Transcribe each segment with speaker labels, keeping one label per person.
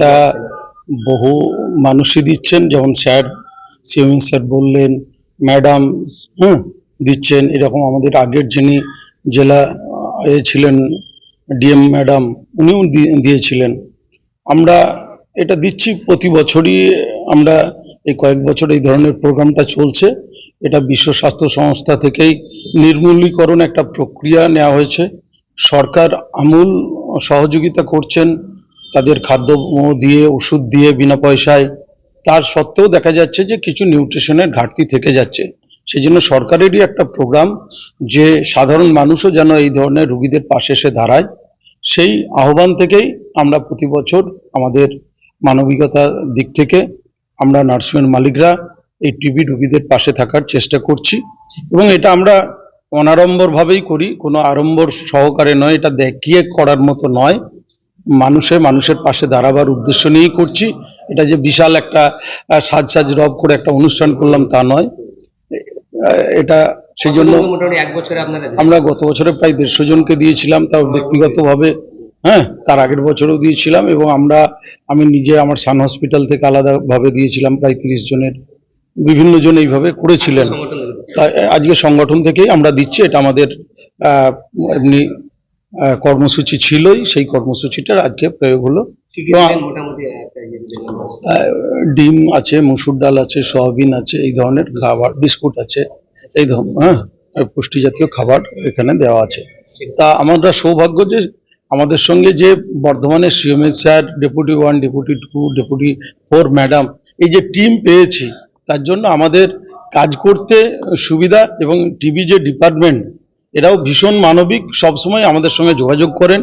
Speaker 1: তা বহু মানুষই দিচ্ছেন, যেমন স্যার সিএমই স্যার বললেন, ম্যাডাম, হুম, দিচ্ছেন। এরকম আমাদের আগের যিনি জেলা এ ছিলেন, ডিএম ম্যাডাম, উনিও দিয়েছিলেন। আমরা এটা দিচ্ছি প্রতি বছরই, আমরা এই কয়েক বছর এই ধরনের প্রোগ্রামটা চলছে। এটা বিশ্ব স্বাস্থ্য সংস্থা থেকেই নির্মূলীকরণ একটা প্রক্রিয়া নেওয়া হয়েছে। সরকার আমূল সহযোগিতা করছেন তাদের খাদ্য দিয়ে, ওষুধ দিয়ে, বিনা পয়সায়। তার সত্ত্বেও দেখা যাচ্ছে যে কিছু নিউট্রিশনের ঘাটতি থেকে যাচ্ছে। সেই জন্য সরকারেরই একটা প্রোগ্রাম যে সাধারণ মানুষও যেন এই ধরনের রুগীদের পাশে এসে দাঁড়ায়। সেই আহ্বান থেকেই আমরা প্রতি বছর আমাদের মানবিকতার দিক থেকে আমরা নার্সিংহোমের মালিকরা এই টিবি রুগীদের পাশে থাকার চেষ্টা করছি। এবং এটা আমরা অনাড়ম্বরভাবেই করি, কোনো আড়ম্বর সহকারে নয়, এটা দেখিয়ে করার মতো নয়। মানুষে মানুষের পাশে দাঁড়াবার উদ্দেশ্য নিয়েই করছি। এটা যে বিশাল একটা সাজ সাজ রব করে একটা অনুষ্ঠান করলাম তা নয়। এটা সেই জন্য? আমরা গত বছরে প্রায় দেড়শো জনকে দিয়েছিলাম তাও ব্যক্তিগতভাবে হ্যাঁ তার আগের বছরও দিয়েছিলাম এবং আমরা আমি নিজে আমার সান হসপিটাল থেকে আলাদাভাবে দিয়েছিলাম প্রায় তিরিশ জনের বিভিন্ন জন এইভাবে করেছিলেন। তাই আজকে সংগঠন থেকেই আমরা দিচ্ছি এটা আমাদের এমনি কর্মসূচি ছিলই সেই কর্মসূচিটার আজকে প্রয়োগ হলো।
Speaker 2: ইয়ে
Speaker 1: ডিম আছে মুসুর ডাল আছে সয়াবিন আছে এই ধরনের খাবার বিস্কুট আছে এই ধরনের হ্যাঁ পুষ্টি জাতীয় খাবার এখানে দেওয়া আছে। তা আমরা সৌভাগ্য যে আমাদের সঙ্গে যে বর্ধমানের CMS sir deputy one deputy two deputy four madam এই যে টিম পেয়েছি তার জন্য আমাদের কাজ করতে সুবিধা এবং টিভি যে ডিপার্টমেন্ট এরাও ভীষণ মানবিক সবসময় আমাদের সঙ্গে যোগাযোগ করেন।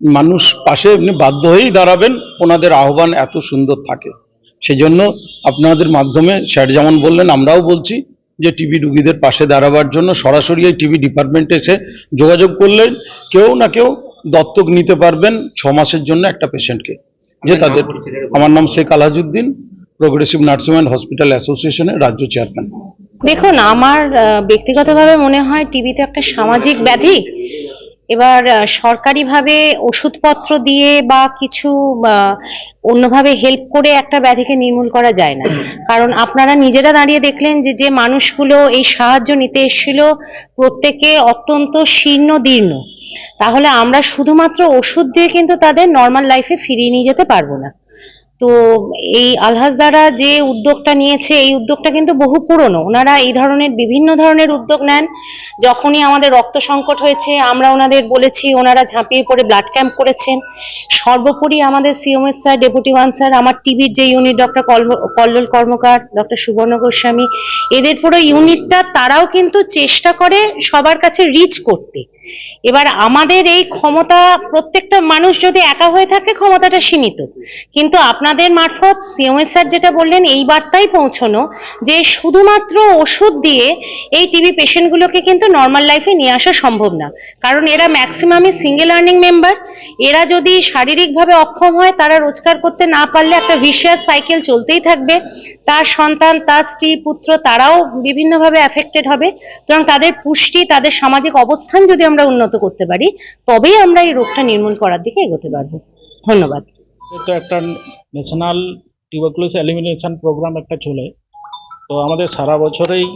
Speaker 1: মানুষ পাশে এমনি বাধ্য হয়েই দাঁড়াবেন ওনাদের আহ্বান এত সুন্দর থাকে। সেই জন্য আপনাদের মাধ্যমে স্যার যেমন বললেন আমরাও বলছি যে টিভি রুগীদের পাশে দাঁড়াবার জন্য সরাসরি এই টিভি ডিপার্টমেন্টে এসে যোগাযোগ করলেন। কেউ না কেউ দত্তক নিতে পারবেন ছ মাসের জন্য একটা পেশেন্টকে যে তাদের আমার নাম Sheikh Alhajuddin progressive nursing and hospital অ্যাসোসিয়েশনের রাজ্য চেয়ারম্যান
Speaker 3: দেখুন, আমার ব্যক্তিগতভাবে মনে হয় টিবি তো একটা সামাজিক ব্যাধি। এবার সরকারিভাবে ওষুধপত্র দিয়ে বা কিছু অন্যভাবে হেল্প করে একটা ব্যাধিকে নির্মূল করা যায় না। কারণ আপনারা নিজেরা দাঁড়িয়ে দেখলেন যে যে মানুষগুলো এই সাহায্য নিতে এসেছিল প্রত্যেকে অত্যন্ত শীর্ণ, দীর্ণ। তাহলে আমরা শুধুমাত্র ওষুধ দিয়ে কিন্তু তাদের নর্মাল লাইফে ফিরিয়ে নিয়ে যেতে পারব না। তো এই আলহাজ দ্বারা যে উদ্যোগটা নিয়েছে, এই উদ্যোগটা কিন্তু বহু পুরনো। ওনারা এই ধরনের বিভিন্ন ধরনের উদ্যোগ নেন। যখনই আমাদের রক্ত সংকট হয়েছে, আমরা ওনাদের বলেছি, ওনারা ঝাঁপিয়ে পড়ে ব্লাড ক্যাম্প করেছেন। সর্বোপরি আমাদের CMS sir deputy one sir আমার টিভির যে unit doctor Kallol Karmakar doctor Subarna Goswami, এদের পুরো ইউনিটটা তারাও কিন্তু চেষ্টা করে সবার কাছে রিচ করতে। এবার আমাদের এই ক্ষমতা, প্রত্যেকটা মানুষ যদি একা হয়ে থাকে, ক্ষমতাটা সীমিত। কিন্তু আপনাদের মারফত সিএমএস স্যার যেটা বললেন, এই বার্তাই পৌঁছানো যে শুধুমাত্র ওষুধ দিয়ে এই টিবি পেশেন্টগুলোকে কিন্তু নর্মাল লাইফে নিয়ে আসা সম্ভব না। কারণ এরা ম্যাক্সিমামই সিঙ্গেল আর্নিং মেম্বার এরা যদি শারীরিকভাবে অক্ষম হয়, তারা রোজগার করতে না পারলে একটা ভিশিয়াস সাইকেল চলতেই থাকবে। তার সন্তান, তার স্ত্রী, পুত্র, তারাও বিভিন্নভাবে অ্যাফেক্টেড হবে। সুতরাং তাদের পুষ্টি, তাদের সামাজিক অবস্থান যদি আমরা উন্নত করতে পারি, তবেই আমরা এই রোগটা নির্মূল করার দিকে এগোতে পারব। ধন্যবাদ।
Speaker 4: তো একটা ন্যাশনাল টিউবারকুলোস এলিমিনেশন প্রোগ্রাম একটা চলে। তো আমাদের সারা বছরেই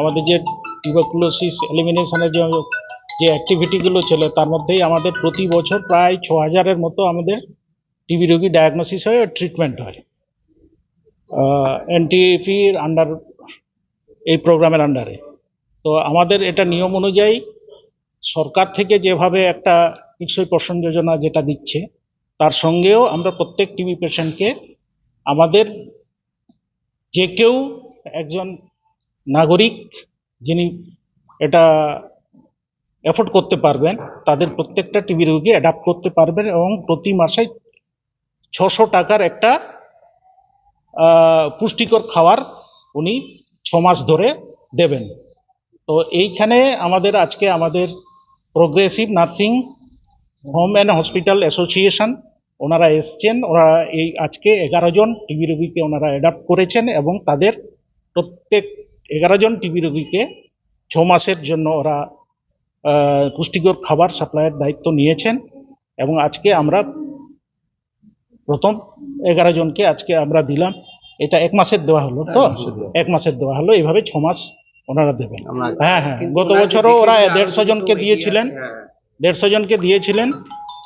Speaker 4: আমাদের যে টিউবারকুলোসিস এলিমিনেশনের যে যে অ্যাক্টিভিটিগুলো চলে তার মধ্যেই আমাদের প্রতি বছর প্রায় ছ হাজারের মতো আমাদের টিবি রোগী ডায়াগনোসিস হয় আর ট্রিটমেন্ট হয়। এনটিপির আন্ডার এই প্রোগ্রামের আন্ডারে তো আমাদের এটা নিয়ম অনুযায়ী সরকার থেকে যেভাবে একটা নিশ্চয়ই পোষণ যোজনা যেটা দিচ্ছে, তার সঙ্গেও আমরা প্রত্যেক টিবি পেশেন্টকে, আমাদের যে কেউ একজন নাগরিক যিনি এটা এফোর্ড করতে পারবেন, তাদের প্রত্যেকটা টিবি রোগী অ্যাডাপ্ট করতে পারবেন এবং প্রতি মাসে ছশো টাকার একটা পুষ্টিকর খাবার উনি ছ মাস ধরে দেবেন। তো এইখানে আমাদের আজকে আমাদের progressive nursing home and hospital association ওনারা এসছেন ওরা এই আজকে এগারো জন টিবি রোগীকে ওনারা অ্যাডাপ্ট করেছেন এবং তাদের প্রত্যেক এগারো জন টিবি রোগীকে ছ মাসের জন্য ওরা পুষ্টিকর খাবার সাপ্লাইয়ের দায়িত্ব নিয়েছেন এবং আজকে আমরা প্রথম এগারো জনকে আজকে আমরা দিলাম। এটা এক মাসের দেওয়া হলো তো? এক মাসের দেওয়া হলো। এইভাবে ছ মাস ওনারা দেবেন। হ্যাঁ হ্যাঁ গত বছরও ওরা দেড়শো জনকে দিয়েছিলেন।
Speaker 2: হ্যাঁ।
Speaker 4: দেড়শো জনকে দিয়েছিলেন।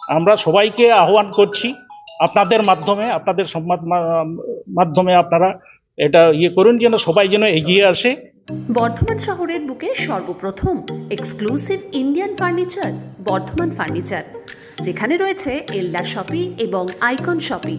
Speaker 4: আমরা সবাইকে আহ্বান করছি আপনাদের মাধ্যমে আপনাদের সংবাদ মা- মাধ্যমে আপনারা এটা ইয়ে করুন যেন সবাই যেন এগিয়ে আসে।
Speaker 5: বর্ধমান শহরের বুকে সর্বপ্রথম exclusive Indian furniture Bardhaman furniture যেখানে রয়েছে এলডা শপি এবং আইকন শপি।